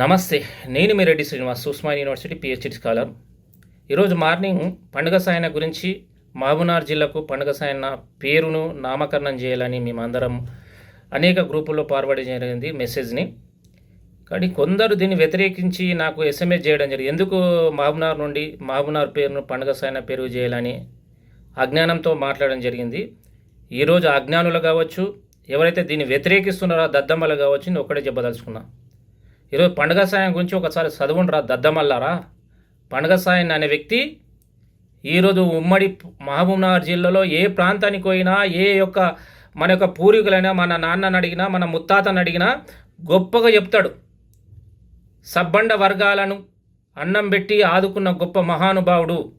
నమస్తే నేను మీ Reddy Srinivas Osman university PhD scholar. ఈరోజు మార్నింగ్ పండుగ సాయన గురించి మహబూనార్ జిల్లాకు పండుగ సాయన పేరును నామకరణం చేయాలని మేమందరం అనేక గ్రూపుల్లో ఫార్వర్డ్ జరిగింది మెసేజ్ని. కానీ కొందరు దీన్ని వ్యతిరేకించి నాకు ఎస్ఎంఎస్ చేయడం జరిగింది. ఎందుకు మహబూనార్ నుండి మహబూనార్ పేరును పండుగ సాయన పేరు చేయాలని అజ్ఞానంతో మాట్లాడడం జరిగింది. ఈరోజు అజ్ఞానులు కావచ్చు ఎవరైతే దీన్ని వ్యతిరేకిస్తున్నారో దద్దమ్మలు కావచ్చు నేను ఒక్కడే చెప్పదలుచుకున్నాను ఈరోజు పండుగ సాయం గురించి ఒకసారి చదువుండ్రా దద్దమల్లారా? పండుగ సాయం అనే వ్యక్తి ఈరోజు ఉమ్మడి మహబూబ్నగర్ జిల్లాలో ఏ ప్రాంతానికి పోయినా ఏ యొక్క మన యొక్క పూర్వీకులైనా మన నాన్నని అడిగినా మన ముత్తాతని అడిగినా గొప్పగా చెప్తాడు. సబ్బండ వర్గాలను అన్నం పెట్టి ఆదుకున్న గొప్ప మహానుభావుడు.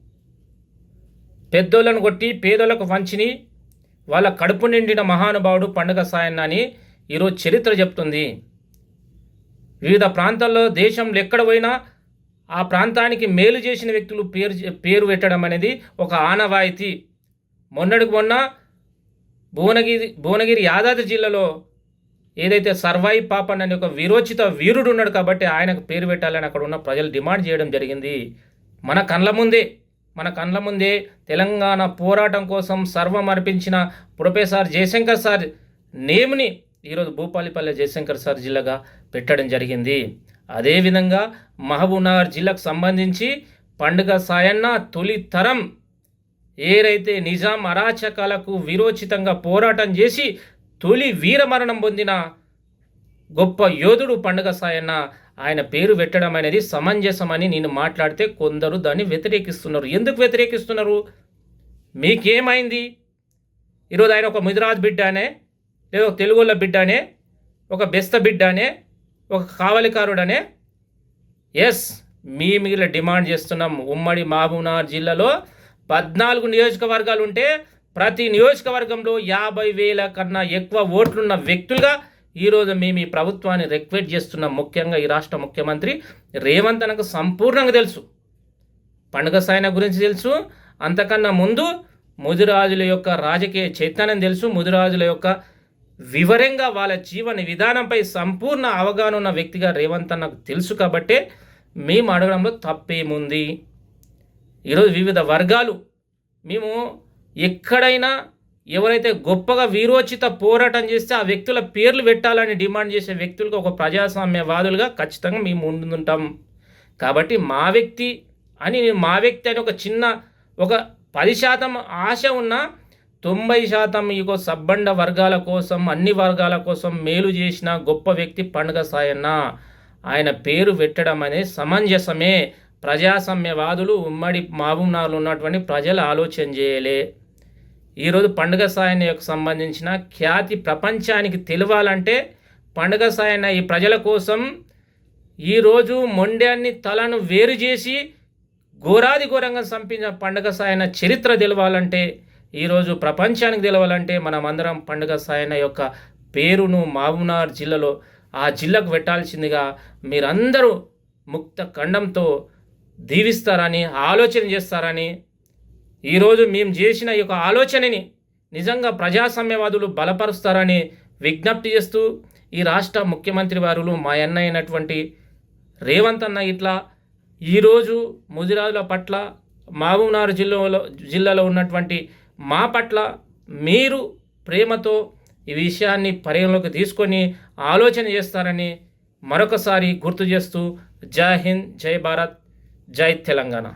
పెద్దోళ్ళను కొట్టి పేదోళ్ళకు వంచిని వాళ్ళ కడుపు నిండిన మహానుభావుడు పండుగ సాయన్న అని ఈరోజు చరిత్ర చెప్తుంది. వివిధ ప్రాంతాల్లో దేశంలో ఎక్కడ పోయినా ఆ ప్రాంతానికి మేలు చేసిన వ్యక్తులు పేరు పేరు పెట్టడం అనేది ఒక ఆనవాయితీ. మొన్నటికి మొన్న భువనగిరి భువనగిరి యాదాద్రి జిల్లాలో ఏదైతే సర్వాయి పాపన్ అనే ఒక విరోచిత వీరుడు ఉన్నాడు కాబట్టి ఆయనకు పేరు పెట్టాలని అక్కడ ఉన్న ప్రజలు డిమాండ్ చేయడం జరిగింది. మన కళ్ళ ముందే మన కళ్ళ ముందే తెలంగాణ పోరాటం కోసం సర్వం అర్పించిన ప్రొఫెసర్ జయశంకర్ సార్ నేమ్ని ఈరోజు భూపాలిపల్లె జయశంకర్ సార్ జిల్లాగా పెట్టడం జరిగింది. అదేవిధంగా మహబూబ్నగర్ జిల్లాకు సంబంధించి పండుగ సాయన్న తొలి తరం ఏరైతే నిజాం అరాచకాలకు విరోచితంగా పోరాటం చేసి తొలి వీరమరణం పొందిన గొప్ప యోధుడు పండుగ సాయన్న ఆయన పేరు పెట్టడం అనేది సమంజసమని నేను మాట్లాడితే కొందరు దాన్ని వ్యతిరేకిస్తున్నారు. ఎందుకు వ్యతిరేకిస్తున్నారు? మీకేమైంది? ఈరోజు ఆయన ఒక ముదిరాజ్ బిడ్డనే లేదా ఒక తెలుగుల బిడ్డనే ఒక బెస్త బిడ్డ అనే ఒక కావలికారుడనే. ఎస్ మీ మీద డిమాండ్ చేస్తున్నాం ఉమ్మడి మహబూబ్నగర్ జిల్లాలో పద్నాలుగు నియోజకవర్గాలు ఉంటే ప్రతి నియోజకవర్గంలో యాభై వేల కన్నా ఎక్కువ ఓట్లున్న వ్యక్తులుగా ఈరోజు మేము ఈ ప్రభుత్వాన్ని రిక్వెస్ట్ చేస్తున్నాం ముఖ్యంగా ఈ రాష్ట్ర ముఖ్యమంత్రి రేవంత్ అనకు సంపూర్ణంగా తెలుసు. పండుగ సాయన గురించి తెలుసు. అంతకన్నా ముందు ముదిరాజుల యొక్క రాజకీయ చైతన్యం తెలుసు. ముదిరాజుల యొక్క వివరంగా వాళ్ళ జీవన విధానంపై సంపూర్ణ అవగాహన ఉన్న వ్యక్తిగా రేవంత్ అన్నకు తెలుసు కాబట్టే మేము అడగడంలో తప్పేముంది? ఈరోజు వివిధ వర్గాలు మేము ఎక్కడైనా ఎవరైతే గొప్పగా వీరోచిత పోరాటం చేస్తే ఆ వ్యక్తుల పేర్లు పెట్టాలని డిమాండ్ చేసే వ్యక్తులకు ఒక ప్రజాస్వామ్యవాదులుగా ఖచ్చితంగా మేము ముందుంటాం. కాబట్టి మా వ్యక్తి అని నేను మా వ్యక్తి అని ఒక చిన్న ఒక పది శాతం ఆశ ఉన్న తొంభై శాతం ఇగో సబ్బండ వర్గాల కోసం అన్ని వర్గాల కోసం మేలు చేసిన గొప్ప వ్యక్తి పండుగ సాయన్న. ఆయన పేరు పెట్టడం అనేది సమంజసమే. ప్రజాసమ్యవాదులు ఉమ్మడి మహబూబ్నగర్లో ఉన్నటువంటి ప్రజలు ఆలోచన చేయలే. ఈరోజు పండుగ సాయన్నకు సంబంధించిన ఖ్యాతి ప్రపంచానికి తెలియాలంటే పండుగ సాయన్న ఈ ప్రజల కోసం ఈరోజు మొండ్యాన్ని తలను వేరు చేసి ఘోరాది ఘోరంగా సంపించిన పండుగ సాయన చరిత్ర తెలవాలంటే ఈరోజు ప్రపంచానికి తెలవాలంటే మనం అందరం పండుగ సాయన యొక్క పేరును మామునార్ జిల్లాలో ఆ జిల్లాకు పెట్టాల్సిందిగా మీరందరూ ముక్త ఖండంతో దీవిస్తారని ఆలోచన చేస్తారని ఈరోజు మేము చేసిన ఈ యొక్క ఆలోచనని నిజంగా ప్రజాసమ్యవాదులు బలపరుస్తారని విజ్ఞప్తి చేస్తూ ఈ రాష్ట్ర ముఖ్యమంత్రి వారులు మా అన్న అయినటువంటి రేవంత్ అన్న ఇట్లా ఈరోజు ముదిరాజుల పట్ల మహబూబ్నగర్ జిల్లాలో జిల్లాలో ఉన్నటువంటి మా పట్ల మీరు ప్రేమతో ఈ విషయాన్ని పరిగణలోకి తీసుకొని ఆలోచన చేస్తారని మరొకసారి గుర్తు చేస్తూ జై హింద్ జై భారత్ జై తెలంగాణ.